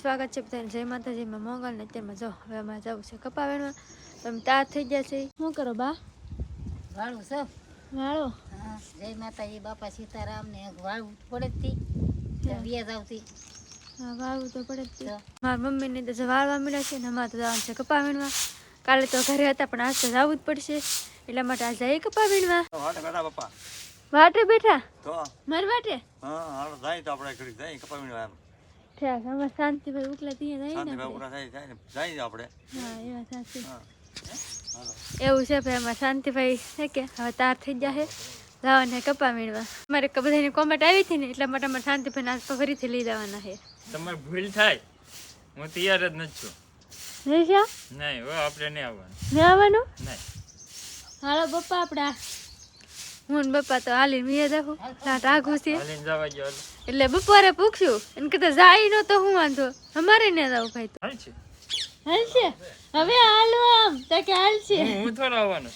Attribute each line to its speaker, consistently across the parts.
Speaker 1: સ્વાગત છે બધાને. જય માતાજીમાં મોગલ ને અત્યારમાં જો હવે અમારે જવું છે કપાવેણમાં. તમે તાર થઈ ગયા છે. શું કરો બા?
Speaker 2: વાળું સૌ
Speaker 1: વાળો?
Speaker 2: જય માતાજી બાપા સીતારામ ને વાળવું પડે જ તી. વ્યાજ આવતી.
Speaker 1: હા વાળવું તો પડે જ મારા મમ્મીને તો જે વાળવા મળ્યા છે ને અમારે તો જવાનું છે કપાવેણમાં. કાલે તો ઘરે હતા પણ આજ તો જવું જ પડશે. એટલા માટે આજે જઈએ કપાવેણમાં.
Speaker 3: વાટે બેઠા પપ્પા
Speaker 1: વાટે બેઠા?
Speaker 3: તો?
Speaker 1: મારી વાટે?
Speaker 3: હા હાલો જાય તો આપણે ઘડીક જાય કપાવીને
Speaker 1: અમારે શાંતિભાઈ ઉકલા ત્યાં જાય ને
Speaker 3: શાંતિભાઈ જાય ને જાય ને આપણે.
Speaker 1: હા એ સાચી એવું છે ભાઈ અમારે શાંતિભાઈ છે કે? હવે તાર થઈ જશે લાવવાને કપા મીણવા. અમારે બધાની કોમેન્ટ આવી હતી ને એટલા માટે અમારે શાંતિભાઈ નાસ્તો ફરીથી લઈ જવાના છે.
Speaker 4: તમારે ભૂલ થાય. હું તૈયાર જ નથી છું.
Speaker 1: રેશા
Speaker 4: નહીં આપણે નહીં આવવાનું.
Speaker 1: ને આવવાનું?
Speaker 4: નહીં.
Speaker 1: હાલો પપ્પા આપડા હું ને તો હાલી મીએ જાઉં રાત આઘું છે. એટલે બપોરે પૂછ્યું. એને કીધું જાય નો તો હું વાંધો. અમારે ને જાવ ભાઈ તો.
Speaker 4: હાલ છે.
Speaker 1: હાલ છે હવે હાલો આમ. તો કે હાલ
Speaker 4: હું હું થોડો આવવાનો.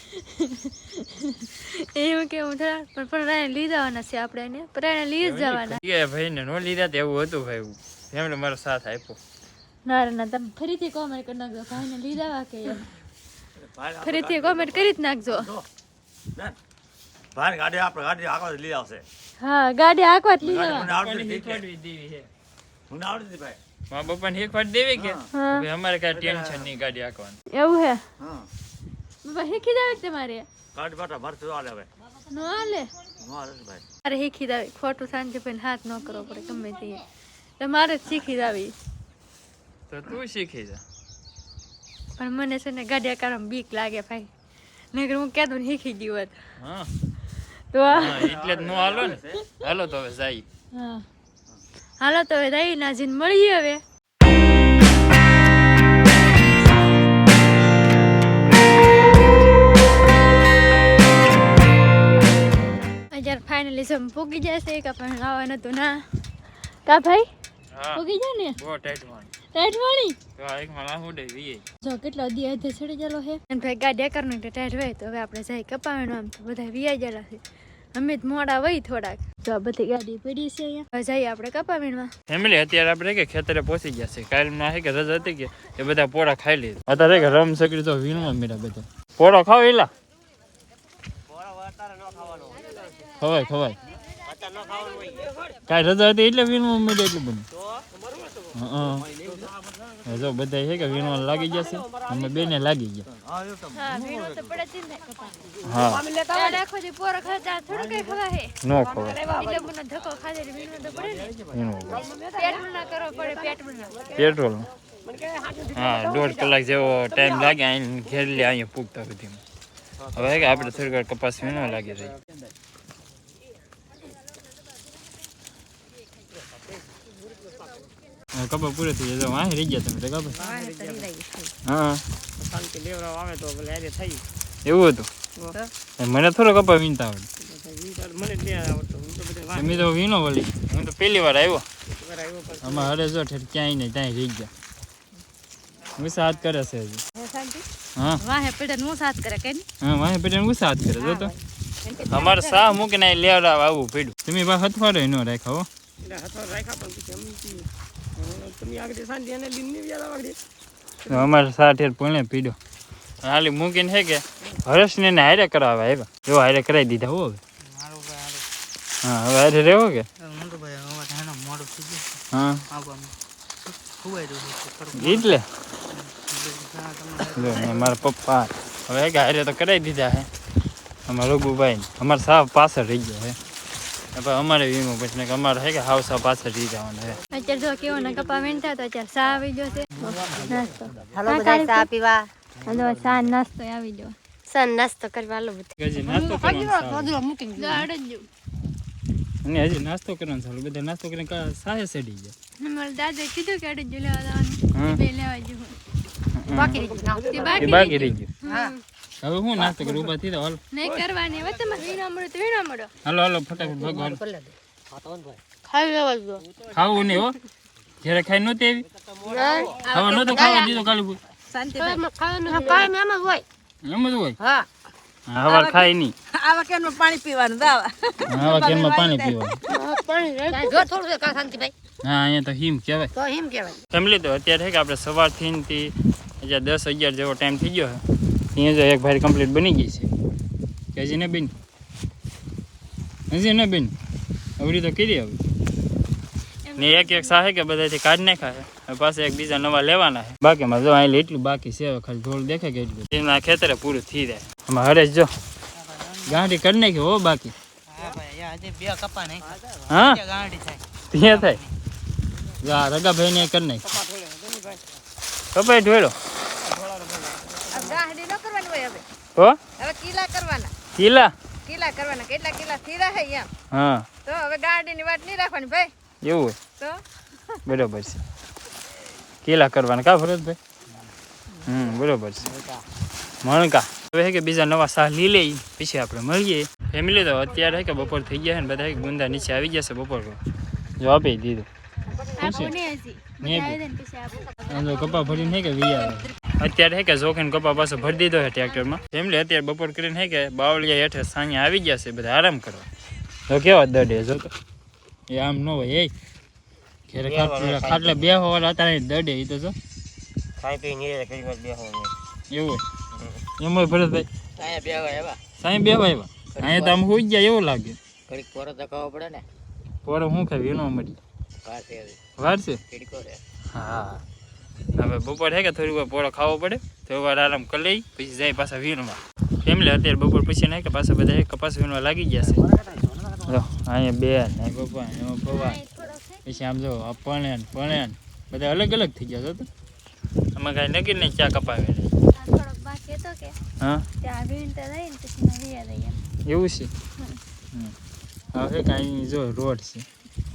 Speaker 1: એવું કે હું થોડા પણ પણ રાયને લઈ જવાના છે આપણે એને પણ લઈ જ જવાના.
Speaker 4: એ ભાઈને નો લીધા તે એવું હતું ભાઈ. એમણે મારો સાથ આપ્યો.
Speaker 1: ના રે ના તમે ફરીથી કોમેન્ટ કરી નાખજો. ભાઈને લઈ જવા કે ફરીથી કોમેન્ટ કરી જ નાખજો.
Speaker 3: બેન ભાઈ ગાડી આપણે ગાડી આખો લઈ આવશે.
Speaker 1: હા ગાડી આખો જ લઈ
Speaker 4: શીખવાડવી દેવી છે?
Speaker 3: મને આવડતી ભાઈ.
Speaker 4: મારા પપ્પાને શીખવાડ દેવી કે? અમારે કાંઈ ટેન્શન નહીં ગાડી આખવાની
Speaker 1: એવું હે?
Speaker 3: હા.
Speaker 1: બાપા હેખી જાવે તમારે?
Speaker 3: ગાડી બાટા મારે તો હાલે હવે.
Speaker 1: નો હાલે?
Speaker 3: ભાઈ.
Speaker 1: અરે હેખી જાવે. ખોટું શાંતિ પણ હાથ ન કરવો પડે ગમે તે. તમારે જ શીખી જાવી.
Speaker 4: તો તું શીખી જા.
Speaker 1: પણ મને છે ને ગાડી આકારમાં બીક લાગે ભાઈ. નકર હું ક્યાં તો શીખી ગયું હોત.
Speaker 4: હા.
Speaker 1: તો
Speaker 4: એટલે જ નો હાલો ને. હાલો તો હવે જાય.
Speaker 1: હાલો તો હવે જાય નાજીન મળીએ હવે. અત્યારે ફાઇનલી સમ પૂગી જશે કે પણ આવવાનું હતું ના. કા ભાઈ? પૂગી જાય ને?
Speaker 4: બહુ ટાઈટ વાળી.
Speaker 1: ટાઈટ વાળી?
Speaker 4: તો એક માલા હુડે વીએ.
Speaker 1: જો કેટલો દી અધે ચડી ગયેલો હે અને ભાઈ ગાડી કરનું ટાઈટ હોય તો હવે આપણે જાય કપાવાનું આમ તો બધા વિયા ગયેલા છે. અમે જ મોડા વહી થોડાક. તો આ બધી ગાડી પડી છે અહીંયા. જઈએ આપણે વીણવા.
Speaker 4: ફેમિલી અત્યારે આપણે કે ખેતરે પહોંચી ગયા છે. કાલ ના કે રજા હતી કે એ બધા પોળા ખાઈ લીધા. અત્યારે કે રમ સકડી તો વીણવા મેળા બધા. પોળો ખાવ એલા ખવાય ખવાય. કાંઈ રજા હતી એટલે વીણવા મળે એટલું બધું. હા હા. જો બધા છે કે વીણવા લાગી ગયા છે. અમે બેને લાગી ગયા.
Speaker 3: હા
Speaker 1: ને.
Speaker 4: નો ખવાય.
Speaker 1: ને. ના ના.
Speaker 4: પેટ્રોલ? હા દોઢ કલાક જેવો ટાઈમ લાગે અહીં ઘેર લે અહીંયા પૂગતા સુધીમાં હવે આપણે થોડીક વાર કપાસ વીણવા લાગી રહી. કપા પૂરે થઈ જાય. વાહી રહી ગયા તમે તો હા. એવું હતું? મને થોડો કપા વીણતા આવડે. તમે તો વીણો વળી. હું તો પહેલી વાર આવ્યો. આમાં હરે જો ઠેર ક્યાંય નહીં ત્યાં રહી ગયા. હું હાથ કરે છે હજી. હા.
Speaker 1: વાહે પડે હું સાથ કરે કે
Speaker 4: હા વાહે જો તો. અમારે સા મૂકીને આવવું પડ્યું તમે બા હથવાડો નો રાખ્યો હો. તો અમારે સા ઠેર પુણે પીડ્યો હાલી મૂકીને છે કે? હર્ષને ને હારે કરાવવા આવ્યા. જો હારે કરાવી દીધા હો હવે. હા હવે હારે રહેવો કે? હા. એટલે જો મારા પપ્પા હવે કે તો કરાવી દીધા હે. અમારા રઘુભાઈ અમારે સાવ પાછળ રહી ગયા હે. હવે અમારે વીમો પછી કે અમારે હે કે હાવ સાવ પાછળ રહી જવાનું હે.
Speaker 1: અત્યારે જો કેવો ને કપા વીણતા તો અત્યારે સા આવી ગયો છે. નાસ્તો.
Speaker 2: હાલો બધા સા પીવા.
Speaker 1: હાલો સા નાસ્તો આવી ગયો.
Speaker 2: સા નાસ્તો કરવા હાલો બધા.
Speaker 4: ગજી નાસ્તો કરવાનો સારું.
Speaker 1: દો
Speaker 4: અને હજી નાસ્તો કરવાનો ચાલુ બધા નાસ્તો કરીને સાહે સડી જાય
Speaker 1: મારા દાદા કીધું કે અડે લેવા જવાનું. લેવા જવું.
Speaker 2: બાકી રહી ગયું.
Speaker 1: તે બાકી
Speaker 4: બાકી રહી ગયું.
Speaker 2: હા.
Speaker 4: હવે હું નાસ્તો કરું? ઊભા થઈ હાલ.
Speaker 1: નહીં કરવાની. હવે તમે વીણા મળો તો વીણા મળો.
Speaker 4: હાલો હાલો ફટાફટ ભાગો હાલો.
Speaker 2: ખાઈ લેવા જો
Speaker 4: ખાવું નહીં હો. જ્યારે ખાઈ નહોતી આવી. હવે નહોતું ખાવા દીધો કાલી
Speaker 1: શાંતિ
Speaker 2: ખાવાનું કાંઈ મેમ હોય.
Speaker 4: એમ જ હોય?
Speaker 2: હા.
Speaker 4: હવાર ખાય નહીં.
Speaker 5: આવા કેનમાં પાણી પીવાનું? દાવા આવા
Speaker 4: કેનમાં પાણી પીવાનું?
Speaker 2: જો થોડું કા શાંતિભાઈ.
Speaker 4: હા અહીંયા તો હિમ કહેવાય.
Speaker 2: તો હિમ કહેવાય.
Speaker 4: ફેમિલી તો અત્યારે કે આપણે સવારથી હજી દસ, અગિયાર જેવો ટાઈમ થઈ ગયો ત્યાં જો એક ભાઈ કમ્પ્લીટ બની ગઈ છે. કે ને બેન? હજી ને બેન? આવડી તો કરી હવે. ને એક એક સાહે કે બધાથી કાઢ નાખ્યા છે. પાછા એક બીજા નવા લેવાના છે. બાકીમાં જો અહીં એટલું બાકી છે ખાલી ઢોળ દેખે કે એટલું ખેતરે પૂરું થઈ જાય. આમાં હરેશ જો ગાંઠી કરી નાખી હો બાકી. હા? ત્યાં થાય. રગા ભાઈ ને કરી નાખી કપાઈ ઢોળો
Speaker 1: ગાહડી ન કરવાની હોય હવે
Speaker 4: હો?
Speaker 1: હવે કિલા કરવાના.
Speaker 4: કિલા
Speaker 1: કિલા કરવાના. કેટલા કિલા થીરા હે એમ.
Speaker 4: હા.
Speaker 1: તો હવે ગાડીની વાત નહીં રાખવાની ભાઈ.
Speaker 4: એવું હોય?
Speaker 1: તો?
Speaker 4: બરોબર છે. કિલા કરવાના. કા ભરતભાઈ હમ બરોબર છે. મણકા. હવે હે કે બીજા નવા શાહ લઈ લઈ પછી આપણે મળીએ. ફેમિલી તો અત્યારે કે બપોર થઈ ગયા છે ને બધા ગુંદા નીચે આવી જશે બપોર પર. જો આપી દીધું. કપા ભરીને કે વી આવે. અત્યારે હે કે જોખીને કપા પાછો ભરી દીધો છે ટ્રેક્ટરમાં. ફેમિલી અત્યારે બપોર કરીને હે કે બાવળિયા હેઠે સાંજે આવી ગયા છે બધા આરામ કરવા. તો કેવા દડે જો એ આમ ન હોય એ. ઘેરે ખાટલે બે હોવાના હતા દડે એ તો જો.
Speaker 3: ખાઈ પી નીરે કરી વાર બે ને
Speaker 4: એવું એમ હોય ભરતભાઈ?
Speaker 5: અહીંયા બે હોય એવા
Speaker 4: સાંઈ બે એવા અહીંયા તો આમ હોઈ ગયા એવું લાગે.
Speaker 5: ઘડીક પોરો ધકાવો પડે ને.
Speaker 4: પોરો શું ખાવી એનો મળી વાર છે
Speaker 5: વાર છે?
Speaker 4: હા. હવે બપોર છે કે થોડીક વાર પોળો ખાવો પડે થોડી વાર આરામ કરી લઈ પછી જાય પાછા વીણવા. ફેમિલી અત્યારે બપોર પછી નહીં કે પાછા બધા કપાસ વીણવા લાગી ગયા છે. અહીંયા બે ને પપ્પા એમાં પપ્પા. પછી આમ જો પણેન પણેન બધા અલગ અલગ થઈ ગયા તો. આમાં કાંઈ નક્કી નહીં ચા કપાવે.
Speaker 1: થોડોક
Speaker 4: હા? એવું છે. હવે કાંઈ જો રોડ છે.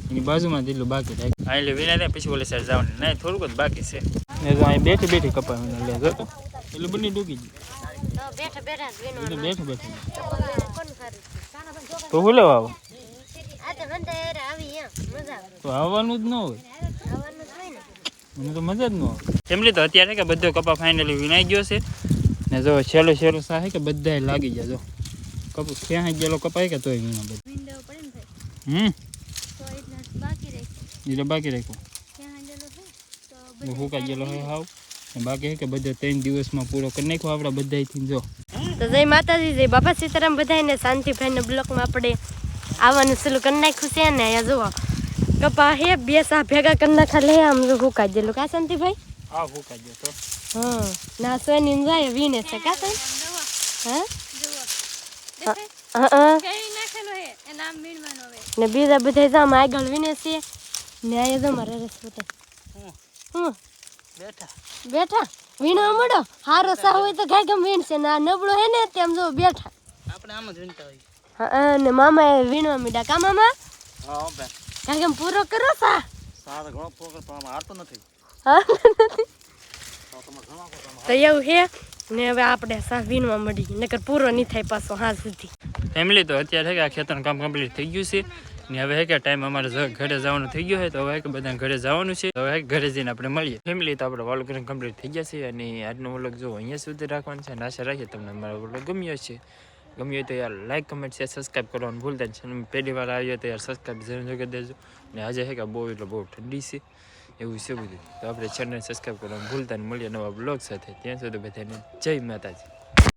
Speaker 4: એની બાજુમાં જેટલું બાકી થાય આ એટલે વિના થાય પછી ઓલે સાઈડ જવાનું. ને થોડુંક જ બાકી છે. ને તો અહીં બેઠી બેઠી કપાવીને લે જો તો એટલે બંને ડૂબી ગયું.
Speaker 2: બેઠા બેઠા
Speaker 4: બેઠું. બેઠું તો હું લેવા આવો?
Speaker 2: તો વંદે આવી એમ મજા આવે
Speaker 4: તો આવવાનું જ ન હોય. મને તો મજા જ ન આવે. એમની તો અત્યારે કે બધો કપા ફાઇનલી વિનાઈ ગયો છે. ને જો છેલ્લો છેલ્લો સાહે કે બધાય લાગી ગયા જો. કપા ક્યાં ગયેલો કપાય કે તોય વિના બધું. હમ?
Speaker 1: બાકી
Speaker 4: બાકી રાખ્યું.
Speaker 1: ત્યાં હાંડેલો છે. તો
Speaker 4: હું હુકા ગયેલો હોય હાવ? બાકી કે બધા ત્રણ દિવસમાં પૂરો કરી નાખ્યો આપણા બધાયથી જો.
Speaker 2: તો જય માતાજી જય બાપા સીતારામ બધાને શાંતિભાઈના બ્લોકમાં આપણે આવવાનું શરૂ કરી નાખ્યું છે ને અહીંયા જુઓ. કપા હે બે સા ભેગા કરી નાખા લે આમ હુકા ગયેલું કા શાંતિભાઈ?
Speaker 4: હા હુકા ગયો તો
Speaker 2: હા ના સોની જાય વીને છે. કા હા? હા હા ને બીજા બધા જામ આગળ વિને છે. ને આ જો મારે રસ પોતે હું?
Speaker 5: બેઠા.
Speaker 2: બેઠા? વીણો મળો હારો સા હોય તો ગાય કેમ વીણશે ને આ નબળો હે ને તેમ જો બેઠા.
Speaker 5: આપણે આમ જ વીણતા હોય
Speaker 2: હા ને મામા એ વીણવા મીડા કા મામા?
Speaker 3: હા બે
Speaker 2: કાંઈ કેમ પૂરો કરો સા.
Speaker 3: સારા ઘણો પ્રોગ્રામ પણ આમાં હારતો નથી.
Speaker 2: હા તો એવું છે ને હવે આપણે સા વીણવા મળી નકર પૂરો નહીં થાય પાછો હા સુધી.
Speaker 4: ફેમિલી તો અત્યારે છે કે આ ખેતરનું કામ કમ્પ્લીટ થઈ ગયું છે. ને હવે હે કે ટાઈમ અમારે ઘરે જવાનું થઈ ગયો હોય તો હવે છે કે બધા ઘરે જવાનું છે. હવે છે ઘરે જઈને આપણે મળીએ. ફેમિલી તો આપણે વાલ કરીને કમ્પ્લીટ થઈ ગયા છે અને આજનો વ્લોગ જો અહીંયા સુધી રાખવાનું છે અને આશા રાખીએ તમને અમારો વ્લોગ ગમ્યો છે ગમ્યું તો યાર લાઈક કમેન્ટ શેર સબસ્ક્રાઈબ કરવાનું ભૂલતા ચેનલ પહેલી વાર આવ્યો તો યાર સબસ્ક્રાઈબ જરૂર કરી દેજો. ને આજે હે કે બહુ એટલે બહુ ઠંડી છે, એવું છે બધું. તો આપણે ચેનલ સબસ્ક્રાઈબ કરવાનું ભૂલતા મળીએ નવા બ્લોગ સાથે. ત્યાં સુધી બધાને જય માતાજી.